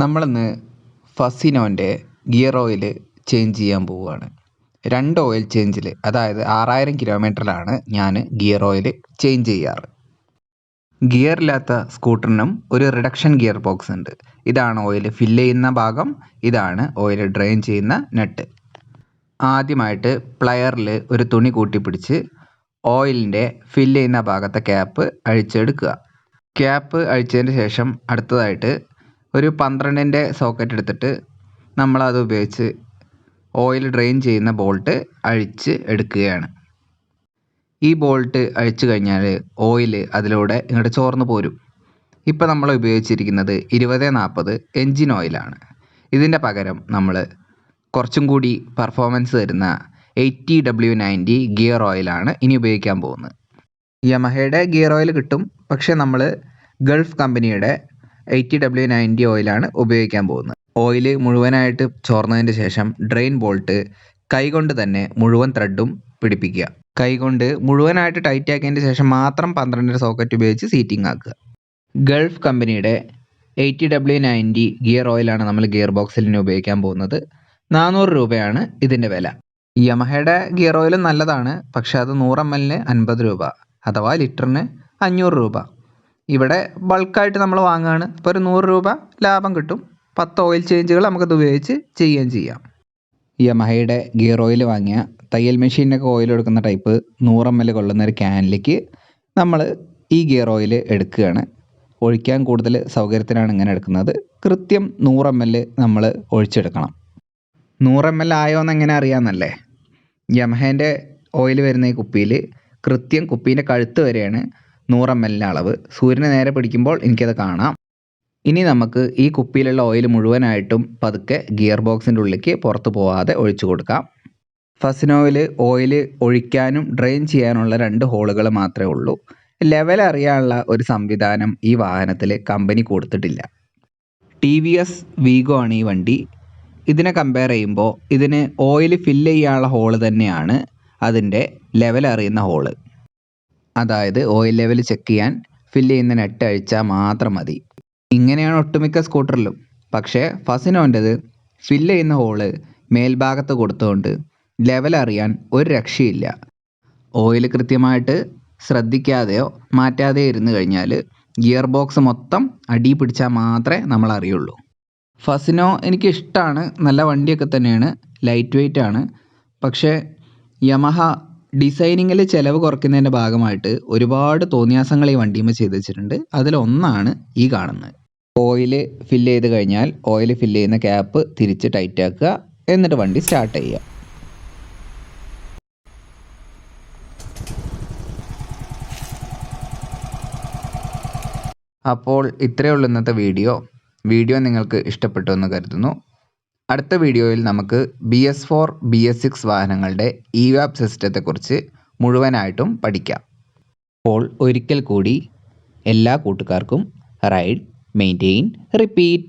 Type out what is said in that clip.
നമ്മളിന്ന് ഫസിനോന്റെ gear oil change ചെയ്യാൻ പോവുകയാണ്. രണ്ട് ഓയിൽ ചേഞ്ചിൽ അതായത് ആറായിരം കിലോമീറ്ററിലാണ് ഞാൻ ഗിയർ ഓയിൽ ചേഞ്ച് ചെയ്യാറ്. ഗിയർ ഇല്ലാത്ത സ്കൂട്ടറിനും ഒരു റിഡക്ഷൻ ഗിയർ ബോക്സ് ഉണ്ട്. ഇതാണ് ഓയിൽ ഫില്ല് ചെയ്യുന്ന ഭാഗം ഇതാണ് ഓയിൽ ഡ്രെയിൻ ചെയ്യുന്ന നെട്ട്. ആദ്യമായിട്ട് പ്ലയറിൽ ഒരു തുണി കൂട്ടിപ്പിടിച്ച് ഓയിലിന്റെ ഫില്ല് ചെയ്യുന്ന ഭാഗത്തെ ക്യാപ്പ് അഴിച്ചെടുക്കുക. ക്യാപ്പ് അഴിച്ചതിന് ശേഷം അടുത്തതായിട്ട് ഒരു പന്ത്രണ്ടിന്റെ സോക്കറ്റ് എടുത്തിട്ട് നമ്മളത് ഉപയോഗിച്ച് ഓയിൽ ഡ്രെയിൻ ചെയ്യുന്ന ബോൾട്ട് അഴിച്ച് എടുക്കുകയാണ്. ഈ ബോൾട്ട് അഴിച്ചു കഴിഞ്ഞാൽ ഓയിൽ അതിലൂടെ ഇങ്ങോട്ട് ചോർന്നു പോരും. ഇപ്പോൾ നമ്മൾ ഉപയോഗിച്ചിരിക്കുന്നത് ഇരുപത് നാൽപ്പത് എൻജിൻ ഓയിലാണ് ഇതിന്റെ പകരം നമ്മൾ കുറച്ചും കൂടി പെർഫോമൻസ് തരുന്ന എയ്റ്റി ഡബ്ല്യു നയന്റി ഗിയർ ഓയിലാണ് ഇനി ഉപയോഗിക്കാൻ പോകുന്നത്. യമഹയുടെ ഗിയർ ഓയിൽ കിട്ടും. പക്ഷേ നമ്മൾ ഗൾഫ് കമ്പനിയുടെ എയ്റ്റി ഡബ്ല്യു നയന്റി ഓയിലാണ് ഉപയോഗിക്കാൻ പോകുന്നത്. ഓയിൽ മുഴുവനായിട്ട് ചോർന്നതിന് ശേഷം ഡ്രെയിൻ ബോൾട്ട് കൈകൊണ്ട് തന്നെ മുഴുവൻ ത്രെഡും പിടിപ്പിക്കുക. കൈകൊണ്ട് മുഴുവനായിട്ട് ടൈറ്റ് ആക്കിയതിന് ശേഷം മാത്രം പന്ത്രണ്ടര സോക്കറ്റ് ഉപയോഗിച്ച് സീറ്റിംഗ് ആക്കുക. ഗൾഫ് കമ്പനിയുടെ എയ്റ്റി ഡബ്ല്യു നയന്റി ഗിയർ ഓയിലാണ് നമ്മൾ ഗിയർ ബോക്സിൽ ഇനി ഉപയോഗിക്കാൻ പോകുന്നത്. നാനൂറ് രൂപയാണ് ഇതിന്റെ വില. യമഹയുടെ ഗിയർ ഓയിലും നല്ലതാണ് പക്ഷെ അത് നൂറ് എം എല്ലിന് അൻപത് രൂപ അഥവാ ലിറ്ററിന് അഞ്ഞൂറ് രൂപ. ഇവിടെ ബൾക്കായിട്ട് നമ്മൾ വാങ്ങുകയാണ്. അപ്പോൾ ഒരു നൂറ് രൂപ ലാഭം കിട്ടും. പത്ത് ഓയിൽ ചേഞ്ചുകൾ നമുക്കത് ഉപയോഗിച്ച് ചെയ്യുകയും ചെയ്യാം. യമഹയുടെ ഗിയർ ഓയിൽ വാങ്ങിയ തയ്യൽ മെഷീനൊക്കെ ഓയിൽ എടുക്കുന്ന ടൈപ്പ് നൂറ് എം എൽ കൊള്ളുന്ന ഒരു ക്യാനിലേക്ക് നമ്മൾ ഈ ഗിയർ ഓയിൽ എടുക്കുകയാണ്. ഒഴിക്കാൻ കൂടുതൽ സൗകര്യത്തിനാണ് ഇങ്ങനെ എടുക്കുന്നത്. കൃത്യം നൂറ് എം എൽ നമ്മൾ ഒഴിച്ചെടുക്കണം. നൂറ് എം എൽ ആയോ എന്ന് എങ്ങനെ അറിയാമെന്നല്ലേ യമഹേന്റെ ഓയിൽ വരുന്ന ഈ കുപ്പിയിൽ കൃത്യം കുപ്പീന്റെ കഴുത്ത് വരെയാണ് നൂറ് എം എല്ലിന്റെ അളവ്. സൂര്യനെ നേരെ പിടിക്കുമ്പോൾ എനിക്കത് കാണാം. ഇനി നമുക്ക് ഈ കുപ്പിയിലുള്ള ഓയിൽ മുഴുവനായിട്ടും പതുക്കെ ഗിയർ ബോക്സിന്റെ ഉള്ളിലേക്ക് പുറത്ത് പോവാതെ ഒഴിച്ചു കൊടുക്കാം. ഫസിനോയിൽ ഓയിൽ ഒഴിക്കാനും ഡ്രെയിൻ ചെയ്യാനുള്ള രണ്ട് ഹോളുകൾ മാത്രമേ ഉള്ളൂ. ലെവൽ അറിയാനുള്ള ഒരു സംവിധാനം ഈ വാഹനത്തിൽ കമ്പനി കൊടുത്തിട്ടില്ല. ടി വി എസ് വീഗോ ആണ് ഈ വണ്ടി. ഇതിനെ കമ്പയർ ചെയ്യുമ്പോൾ ഇതിന് ഓയിൽ ഫില്ല് ചെയ്യാനുള്ള ഹോൾ തന്നെയാണ് അതിന്റെ ലെവൽ അറിയുന്ന ഹോൾ അതായത് ഓയിൽ ലെവൽ ചെക്ക് ചെയ്യാൻ ഫില്ല് ചെയ്യുന്ന നെറ്റ് അഴിച്ചാൽ മാത്രം മതി. ഇങ്ങനെയാണ് ഒട്ടുമിക്ക സ്കൂട്ടറിലും പക്ഷേ ഫസിനോന്റെത് ഫില്ല് ചെയ്യുന്ന ഹോൾ മേൽഭാഗത്ത് കൊടുത്തുകൊണ്ട് ലെവൽ അറിയാൻ ഒരു രക്ഷയില്ല. ഓയിൽ കൃത്യമായിട്ട് ശ്രദ്ധിക്കാതെയോ മാറ്റാതെയോ ഇരുന്ന് കഴിഞ്ഞാൽ ഗിയർ ബോക്സ് മൊത്തം അടി പിടിച്ചാൽ മാത്രമേ നമ്മൾ അറിയുള്ളൂ. ഫസിനോ എനിക്ക് ഇഷ്ടമാണ് നല്ല വണ്ടിയൊക്കെ തന്നെയാണ്. ലൈറ്റ് വെയിറ്റ് ആണ്. പക്ഷേ യമഹ ഡിസൈനിങ്ങിൽ ചിലവ് കുറയ്ക്കുന്നതിന്റെ ഭാഗമായിട്ട് ഒരുപാട് തോന്നിയാസങ്ങൾ ഈ വണ്ടിയുമ്പോൾ ചെയ്ത് വെച്ചിട്ടുണ്ട്. അതിലൊന്നാണ് ഈ കാണുന്നത്. ഓയിൽ ഫില്ല് ചെയ്ത് കഴിഞ്ഞാൽ ഓയിൽ ഫില്ല് ചെയ്യുന്ന ക്യാപ്പ് തിരിച്ച് ടൈറ്റ് ആക്കുക. എന്നിട്ട് വണ്ടി സ്റ്റാർട്ട് ചെയ്യുക. അപ്പോൾ ഇത്രയേ ഉള്ളൂ ഇന്നത്തെ വീഡിയോ. വീഡിയോ നിങ്ങൾക്ക് ഇഷ്ടപ്പെട്ടു എന്ന് കരുതുന്നു. അടുത്ത വീഡിയോയിൽ നമുക്ക് B S four B S six വാഹനങ്ങളുടെ ഇ വാപ് സിസ്റ്റത്തെക്കുറിച്ച് മുഴുവനായിട്ടും പഠിക്കാം. അപ്പോൾ ഒരിക്കൽ കൂടി എല്ലാ കൂട്ടുകാർക്കും റൈഡ് മെയിന്റെയിൻ റിപ്പീറ്റ്